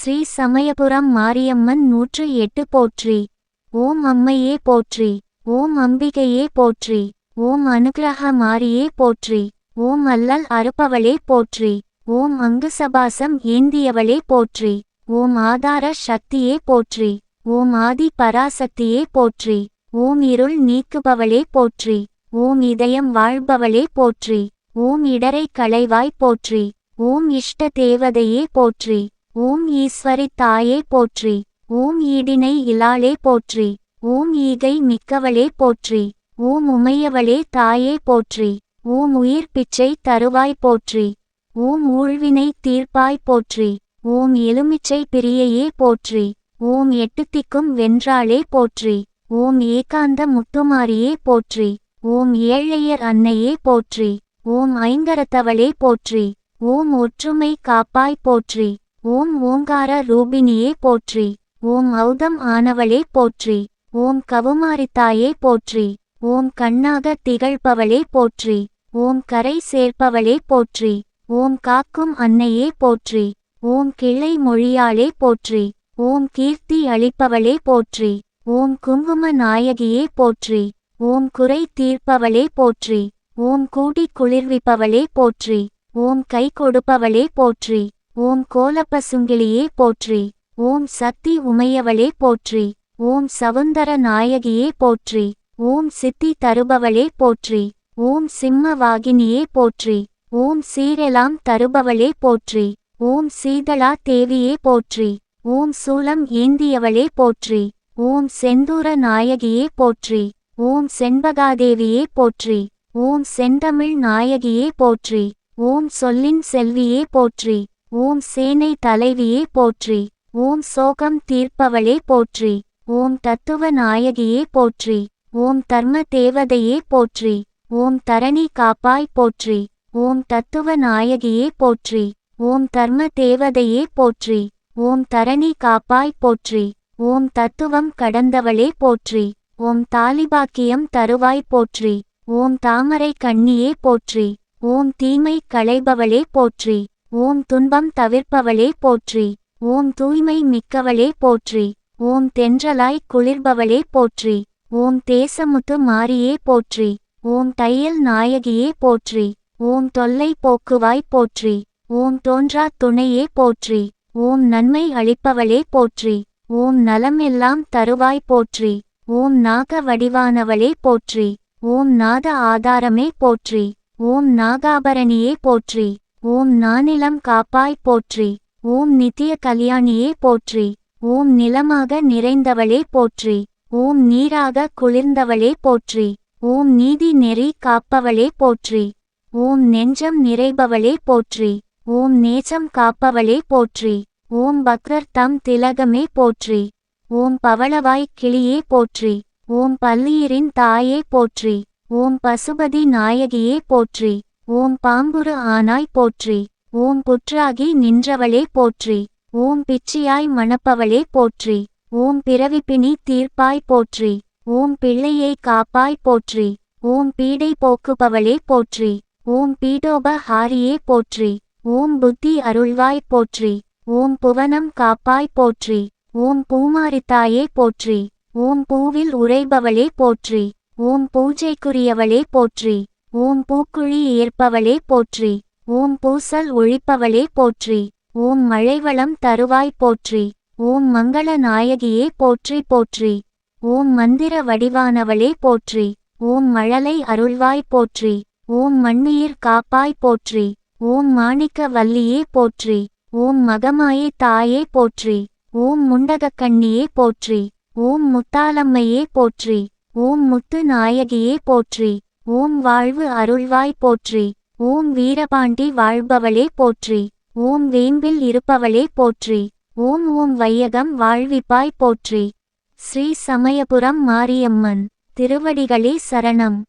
ஸ்ரீ சமயபுரம் மாரியம்மன் நூற்று எட்டு போற்றி ஓம் அம்மையே போற்றி ஓம் அம்பிகையே போற்றி ஓம் அனுகிரக மாரியே போற்றி ஓம் அல்லல் அறுப்பவளே போற்றி ஓம் அங்கு சபாசம் ஏந்தியவளே போற்றி ஓம் ஆதார சக்தியே போற்றி ஓம் ஆதி பராசக்தியே போற்றி ஓம் இருள் நீக்குபவளே போற்றி ஓம் இதயம் வாழ்பவளே போற்றி ஓம் இடரை களைவாய் போற்றி ஓம் இஷ்ட தேவதையே போற்றி ஓம் ஈஸ்வரி தாயே போற்றி ஓம் ஈடினை இலாளே போற்றி ஓம் ஈகை மிக்கவளே போற்றி ஓம் உமையவளே தாயே போற்றி ஓம் உயிர் பிச்சை தருவாய் போற்றி ஓம் ஊழ்வினை தீர்ப்பாய் போற்றி ஓம் எலுமிச்சை பிரியையே போற்றி ஓம் எட்டுத்திக்கும் வென்றாளே போற்றி ஓம் ஏகாந்த முத்துமாரியே போற்றி ஓம் ஏழையர் அன்னையே போற்றி ஓம் ஐங்கரத்தவளே போற்றி ஓம் ஒற்றுமை காப்பாய் போற்றி ஓம் ஓங்கார ரூபினியே போற்றி ஓம் ஔதம் ஆனவளே போற்றி ஓம் கவுமாரித்தாயே போற்றி ஓம் கண்ணாக திகழ்பவளே போற்றி ஓம் கரை சேர்ப்பவளே போற்றி ஓம் காக்கும் அன்னையே போற்றி ஓம் கிளை மொழியாளே போற்றி ஓம் கீர்த்தி அளிப்பவளே போற்றி ஓம் குங்கும நாயகியே போற்றி ஓம் குறை தீர்ப்பவளே போற்றி ஓம் கூடி குளிர்விப்பவளே போற்றி ஓம் கை கொடுப்பவளே போற்றி ஓம் கோலப்பசுங்கிளியே போற்றி ஓம் சக்தி உமையவளே போற்றி ஓம் சவுந்தர நாயகியே போற்றி ஓம் சித்தி தருபவளே போற்றி ஓம் சிம்ம வாகினியே போற்றி ஓம் சீரெலாம் தருபவளே போற்றி ஓம் சீதளா தேவியே போற்றி ஓம் சூலம் ஏந்தியவளே போற்றி ஓம் செந்தூர நாயகியே போற்றி ஓம் செண்பகாதேவியே போற்றி ஓம் செந்தமிழ் நாயகியே போற்றி ஓம் சொல்லின் செல்வியே போற்றி ஓம் சேனை தலைவியே போற்றி ஓம் சோகம் தீர்ப்பவளே போற்றி ஓம் தத்துவ நாயகியே போற்றி ஓம் தர்ம தேவதையே போற்றி ஓம் தரணி காப்பாய் போற்றி ஓம் தத்துவ நாயகியே போற்றி ஓம் தர்ம தேவதையே போற்றி ஓம் தரணி காப்பாய் போற்றி ஓம் தத்துவம் கடந்தவளே போற்றி ஓம் தாலிபாக்கியம் தருவாய் போற்றி ஓம் தாமரை கண்ணியே போற்றி ஓம் தீமை களைபவளே போற்றி ஓம் துன்பம் தவிர்ப்பவளே போற்றி ஓம் தூய்மை மிக்கவளே போற்றி ஓம் தென்றலாய் குளிர்பவளே போற்றி ஓம் தேசமுத்து மாரியே போற்றி ஓம் தையல் நாயகியே போற்றி ஓம் தொல்லை போக்குவாய் போற்றி ஓம் தோன்றா துணையே போற்றி ஓம் நன்மை அளிப்பவளே போற்றி ஓம் நலமெல்லாம் தருவாய் போற்றி ஓம் நாக வடிவானவளே போற்றி ஓம் நாத ஆதாரமே போற்றி ஓம் நாகாபரணியே போற்றி ஓம் நானிலம் காப்பாய் போற்றி ஓம் நித்திய கல்யாணியே போற்றி ஓம் நிலமாக நிறைந்தவளே போற்றி ஓம் நீராக குளிர்ந்தவளே போற்றி ஓம் நீதி நெறி காப்பவளே போற்றி ஓம் நெஞ்சம் நிறைபவளே போற்றி ஓம் நேசம் காப்பவளே போற்றி ஓம் பக்ரர் தம் திலகமே போற்றி ஓம் பவளவாய் கிளியே போற்றி ஓம் பல்லீரின் தாயே போற்றி ஓம் பசுபதி நாயகியே போற்றி ஓம் பாம்புரு ஆனாய் போற்றி ஓம் புற்றாகி நின்றவளே போற்றி ஓம் பிச்சியாய் மணப்பவளே போற்றி ஓம் பிறவிப்பினி தீர்ப்பாய் போற்றி ஓம் பிள்ளையை காப்பாய் போற்றி ஓம் பீடை போக்குபவளே போற்றி ஓம் பீடோப ஹாரியே போற்றி ஓம் புத்தி அருள்வாய் போற்றி ஓம் புவனம் காப்பாய் போற்றி ஓம் பூமாரித்தாயே போற்றி ஓம் பூவில் உறைபவளே போற்றி ஓம் பூஜைக்குரியவளே போற்றி ஓம் பூக்குழி ஏற்பவளே போற்றி ஓம் பூசல் ஒழிப்பவளே போற்றி ஓம் மழைவளம் தருவாய் போற்றி ஓம் மங்கள நாயகியே போற்றி போற்றி ஓம் மந்திர வடிவானவளே போற்றி ஓம் மழலை அருள்வாய் போற்றி ஓம் மண்ணுயிர் காப்பாய் போற்றி ஓம் மாணிக்க வல்லியே போற்றி ஓம் மகமாயே தாயே போற்றி ஓம் முண்டகக்கண்ணியே போற்றி ஓம் முத்தாலம்மையே போற்றி ஓம் முத்து நாயகியே போற்றி ஓம் வாழ்வு அருள்வாய் போற்றி. ஓம் வீரபாண்டி வாழ்பவளே போற்றி. ஓம் வேம்பில் இருப்பவளே போற்றி. ஓம் ஓம் வையகம் வாழ்விப்பாய் போற்றி. ஸ்ரீ சமயபுரம் மாரியம்மன். திருவடிகளே சரணம்.